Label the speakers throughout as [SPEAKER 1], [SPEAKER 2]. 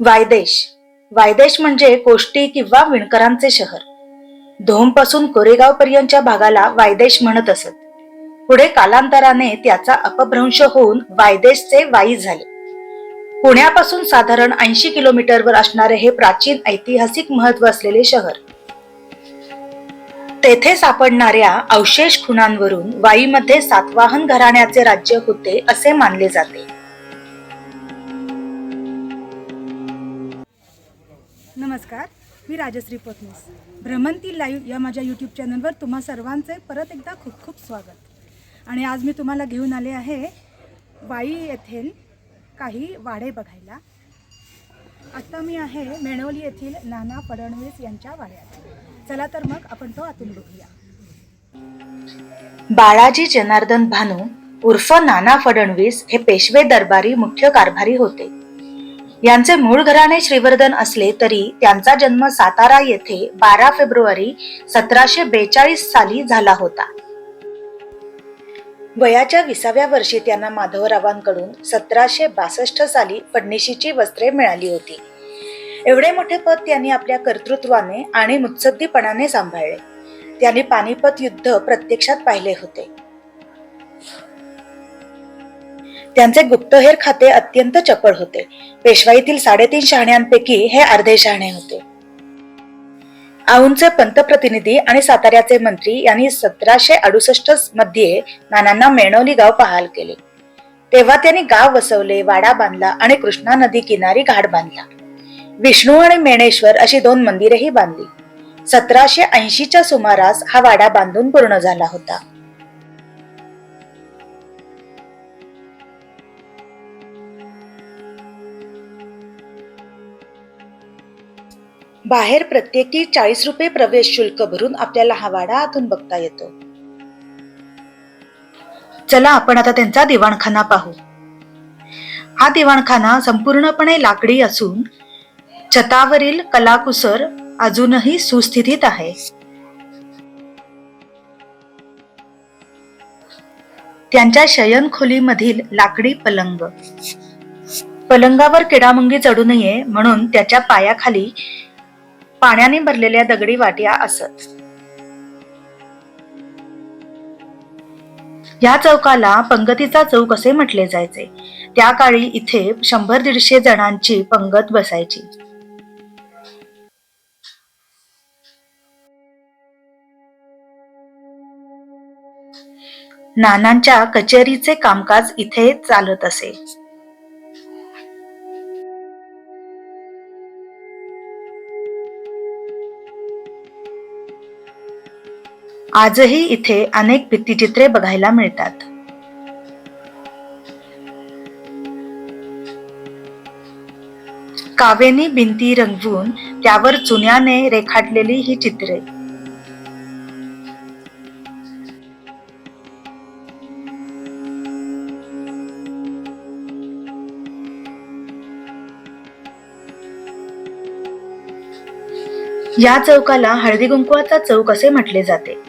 [SPEAKER 1] वायदेश. वायदेश म्हणजे कोष्टी किंवा विणकरांचे शहर. धोमपासून कोरेगाव पर्यंतच्या भागाला वायदेश म्हणत असत. पुढे कालांतराने त्याचा अपभ्रंश होऊन वायदेशचे वाई झाले. पुण्यापासून साधारण ऐंशी किलोमीटरवर असणारे हे प्राचीन ऐतिहासिक महत्त्व असलेले शहर. तेथे सापडणाऱ्या अवशेष खुणांवरून वाईमध्ये सातवाहन घराण्याचे राज्य होते असे मानले जाते.
[SPEAKER 2] नमस्कार मी राजश्री पोतनीस. भ्रमंती लाईव्ह या माझ्या यूट्यूब चॅनलवर तुम्हा सर्वांचे परत एकदा खूप खूप स्वागत. आणि आज मी तुम्हाला घेऊन आले आहे वाई येथील काही वाडे बघायला. आत्ता मी आहे मेणवली येथील नाना फडणवीस यांच्या वाड्यात. चला तर मग आपण तो आतून बघूया.
[SPEAKER 1] बाळाजी जनार्दन भानू उर्फ नाना फडणवीस हे पेशवे दरबारी मुख्य कारभारी होते. यांचे मूळ घराणे श्रीवर्धन असले तरी त्यांचा जन्म सातारा येथे बारा फेब्रुवारी सतराशे बेचाळीस साली झाला होता. वयाच्या विसाव्या वर्षी त्यांना माधवरावांकडून सतराशे बासष्ट साली फडणीशीची वस्त्रे मिळाली होती. एवढे मोठे पद त्यांनी आपल्या कर्तृत्वाने आणि मुत्सद्दीपणाने सांभाळले. त्यांनी पानिपत युद्ध प्रत्यक्षात पाहिले होते. त्यांचे गुप्तहेर खाते अत्यंत चपळ होते. पेशवाईतील साडेतीन शहाण्यांपैकी हे अर्धे शहाणे होते. औंधचे पंतप्रतिनिधी आणि साताऱ्याचे मंत्री यांनी सतराशे अडुसष्टमध्ये नानांना मेणवली गाव पहाल केले. तेव्हा त्यांनी गाव वसवले वाडा बांधला आणि कृष्णा नदी किनारी घाट बांधला. विष्णू आणि मेणेश्वर अशी दोन मंदिरेही बांधली. सतराशे ऐंशीच्या सुमारास हा वाडा बांधून पूर्ण झाला होता. बाहेर प्रत्येकी चाळीस रुपये प्रवेश शुल्क भरून आपल्याला हा वाडा आतून बघता येतो. चला आपण आता त्यांचा दिवाणखाना पाहू. हा दिवाणखाना संपूर्णपणे लाकडी असून छतावरील कलाकुसर अजूनही सुस्थितीत आहे. त्यांच्या शयनखोलीमधील लाकडी पलंग. पलंगावर किडामुंगी चढू नये म्हणून त्याच्या पायाखाली पाण्याने भरलेल्या दगडी वाट्या असत. या चौकाला पंगतीचा चौक असे म्हटले जायचे. त्या काळी इथे शंभर दीडशे जणांची पंगत बसायची. नानांच्या कचेरीचे कामकाज इथे चालत असे. आजही इथे अनेक भित्तिचित्रे बघायला मिळतात. कावेनी भिंती रंगवून त्यावर चुन्याने रेखाटलेली ही चित्रे. या चौकाला हळदी कुंकवाचा चौक असे म्हटले जाते.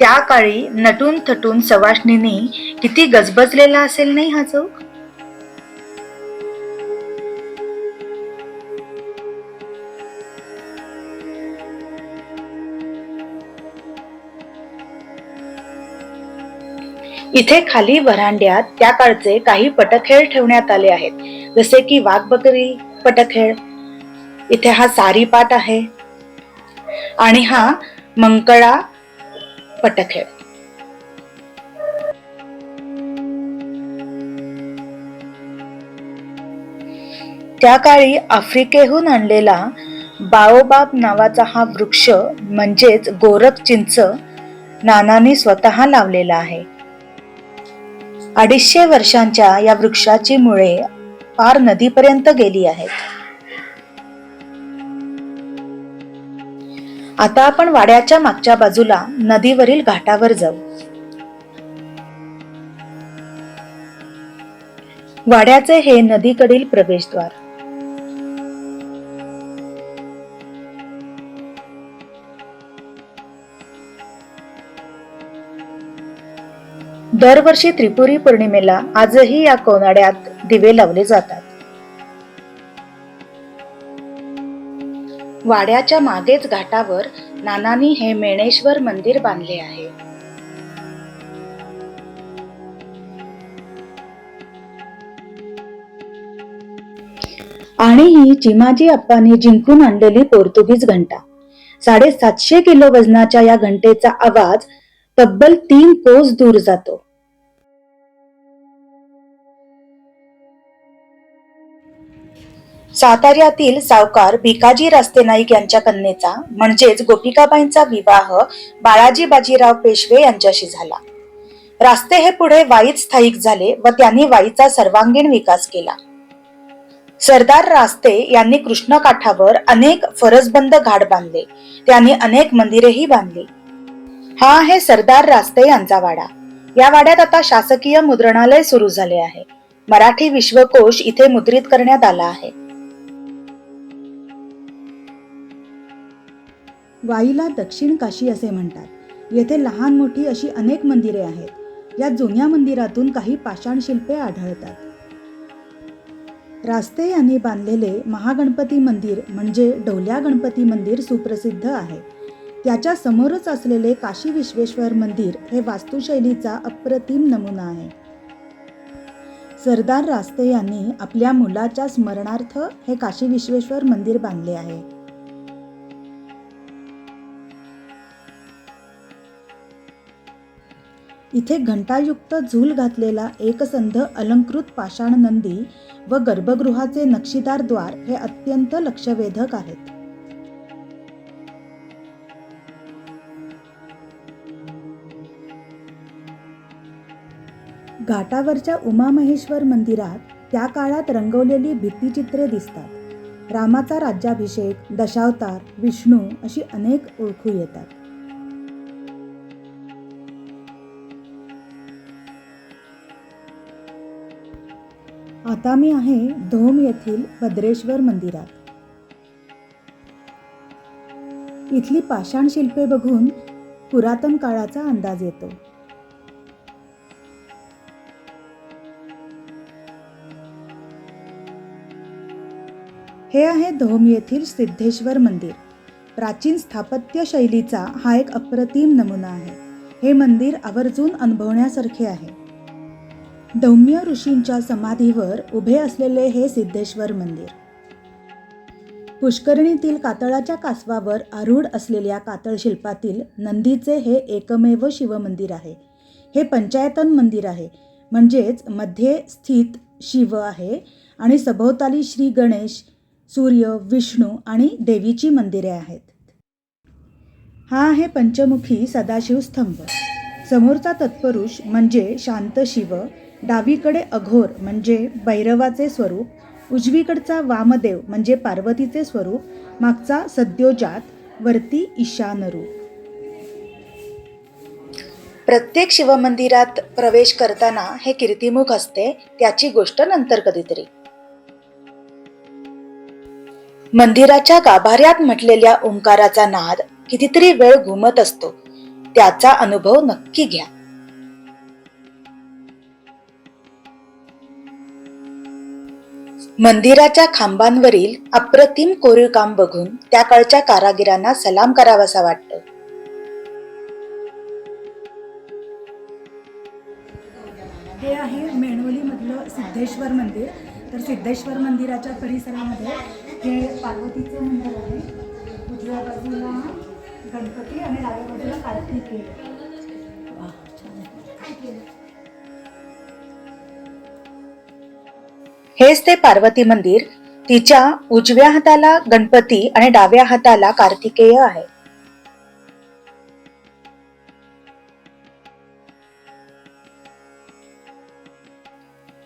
[SPEAKER 1] त्या काळी नटून थटून सवाष्णीने किती गजबजलेला असेल नाही हा चौक? इथे खाली वरांड्यात त्या काळचे काही पटखेळ ठेवण्यात आले आहेत. जसे की वाघबकरी पटखेळ. इथे हा सारी पाट आहे. आणि हा मंकळा पटखेळ त्या काळी आफ्रिकेहून आणलेला बाओबाब नावाचा हा वृक्ष म्हणजेच गोरख चिंच नानांनी स्वतः लावलेला आहे. अडीचशे वर्षांच्या या वृक्षाची मुळे पार नदीपर्यंत गेली आहेत. आता आपण वाड्याच्या मागच्या बाजूला नदीवरील घाटावर जाऊ. वाड्याचे हे नदीकडील प्रवेशद्वार. दरवर्षी त्रिपुरी पौर्णिमेला आजही या कोनाड्यात दिवे लावले जातात. वाड्याच्या मागेच घाटावर नानानी हे मेणेश्वर मंदिर बांधले आहे. आणि ही चिमाजी अप्पांनी जिंकून आणलेली पोर्तुगीज घंटा. साडेसातशे किलो वजनाच्या या घंटेचा आवाज तब्बल तीन कोस दूर जातो. साताऱ्यातील सावकार भिकाजी रास्ते नाईक यांच्या कन्येचा म्हणजेच गोपिकाबाईंचा विवाह बाळाजी बाजीराव पेशवे यांच्याशी झाला. रास्ते हे पुढे वाईत स्थायिक झाले व त्यांनी वाईचा सर्वांगीण विकास केला. सरदार रास्ते यांनी कृष्णकाठावर अनेक फरसबंद घाट बांधले. त्यांनी अनेक मंदिरेही बांधली. हा आहे सरदार रास्ते यांचा वाडा. या वाड्यात आता शासकीय मुद्रणालय सुरू झाले आहे. मराठी विश्वकोश इथे मुद्रित करण्यात आला आहे.
[SPEAKER 2] वाईला दक्षिण काशी असे म्हणतात. येथे लहान मोठी अशी अनेक मंदिरे आहेत. या जुन्या मंदिरातून काही पाषाण शिल्पे आढळतात. रास्ते यांनी बांधलेले महागणपती मंदिर म्हणजे ढोल्या गणपती मंदिर सुप्रसिद्ध आहे. त्याच्या समोरच असलेले काशी विश्वेश्वर मंदिर हे वास्तुशैलीचा अप्रतिम नमुना आहे. सरदार रास्ते यांनी आपल्या मुलाच्या स्मरणार्थ हे काशी विश्वेश्वर मंदिर बांधले आहे. इथे घंटायुक्त झूल घातलेला एकसंध अलंकृत पाषाण नंदी व गर्भगृहाचे नक्षीदार द्वार हे अत्यंत लक्षवेधक आहेत. घाटावरच्या उमामहेश्वर मंदिरात त्या काळात रंगवलेली भित्तिचित्रे दिसतात. रामाचा राज्याभिषेक दशावतार विष्णू अशी अनेक ओळखू येतात. आता मी आहे धोम येथील भद्रेश्वर मंदिरात. इथली पाषाण शिल्पे बघून पुरातन काळाचा अंदाज येतो. हे आहे धोम येथील सिद्धेश्वर मंदिर. प्राचीन स्थापत्य शैलीचा हा एक अप्रतिम नमुना आहे. हे मंदिर आवर्जून अनुभवण्यासारखे आहे. दौम्य ऋषींच्या समाधीवर उभे असलेले हे सिद्धेश्वर मंदिर. पुष्करणीतील कातळाच्या कासवावर आरूढ असलेल्या कातळ शिल्पातील नंदीचे हे एकमेव शिवमंदिर आहे. हे पंचायतन मंदिर आहे. म्हणजेच मध्ये स्थित शिव आहे आणि सभोवताली श्री गणेश सूर्य विष्णू आणि देवीची मंदिरे आहेत. हा आहे पंचमुखी सदाशिव स्तंभ. समोरचा तत्पुरुष म्हणजे शांत शिव डावीकडे अघोर म्हणजे भैरवाचे स्वरूप उजवीकडचा वामदेव म्हणजे पार्वतीचे स्वरूप मागचा सद्योजात वरती ईशानरूप.
[SPEAKER 1] प्रत्येक शिवमंदिरात प्रवेश करताना हे कीर्तिमुख असते त्याची गोष्ट नंतर कधीतरी. मंदिराच्या गाभाऱ्यात म्हटलेल्या ओंकाराचा नाद कितीतरी वेळ घुमत असतो. त्याचा अनुभव नक्की घ्या. मंदिराच्या खांबांवरील अप्रतिम कोरीव काम बघून त्या काळच्या कारागिरांना सलाम करावासा वाटतं.
[SPEAKER 2] हे आहे मेणवलीमधलं सिद्धेश्वर मंदिर. तर सिद्धेश्वर मंदिराच्या परिसरामध्ये हे पार्वतीचं मंदिर आहे. उजव्या बाजूला गणपती आणि डाव्या बाजूला कार्तिकेय.
[SPEAKER 1] हेच ते पार्वती मंदिर तिच्या उजव्या हाताला गणपती आणि डाव्या हाताला कार्तिकेय आहे.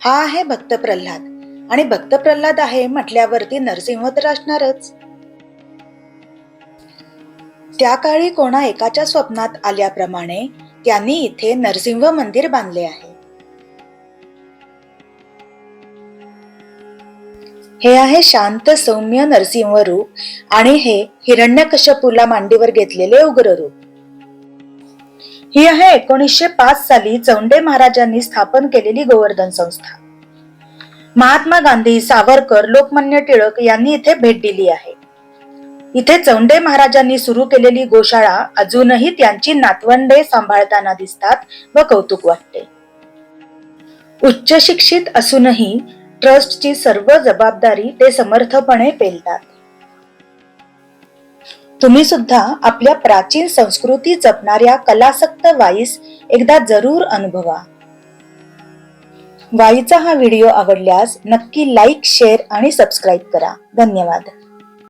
[SPEAKER 1] हा आहे भक्त प्रल्हाद आणि भक्त प्रल्हाद आहे म्हटल्यावरती नरसिंह तर असणारच त्या काळी कोणा एकाच्या स्वप्नात आल्याप्रमाणे त्यांनी इथे नरसिंह मंदिर बांधले आहे. हे आहे शांत सौम्य नरसिंह रूप आणि हे हिरण्यकश्यपूला मांडीवर घेतलेले उग्र रूप. ही आहे एकोणीसशे पाच साली चौंडे महाराजांनी स्थापन केलेली गोवर्धन संस्था. महात्मा गांधी सावरकर लोकमान्य टिळक यांनी इथे भेट दिली आहे. इथे चौंडे महाराजांनी सुरू केलेली गोशाळा अजूनही त्यांची नातवंडे सांभाळताना दिसतात व कौतुक वाटते. उच्च शिक्षित असूनही ट्रस्टची सर्व जबाबदारी ते समर्थपणे पेलतात. तुम्ही सुद्धा आपल्या प्राचीन संस्कृती जपणाऱ्या कलासक्त वाईस एकदा जरूर अनुभवा. वाईचा हा व्हिडिओ आवडल्यास नक्की लाईक शेअर आणि सबस्क्राईब करा. धन्यवाद.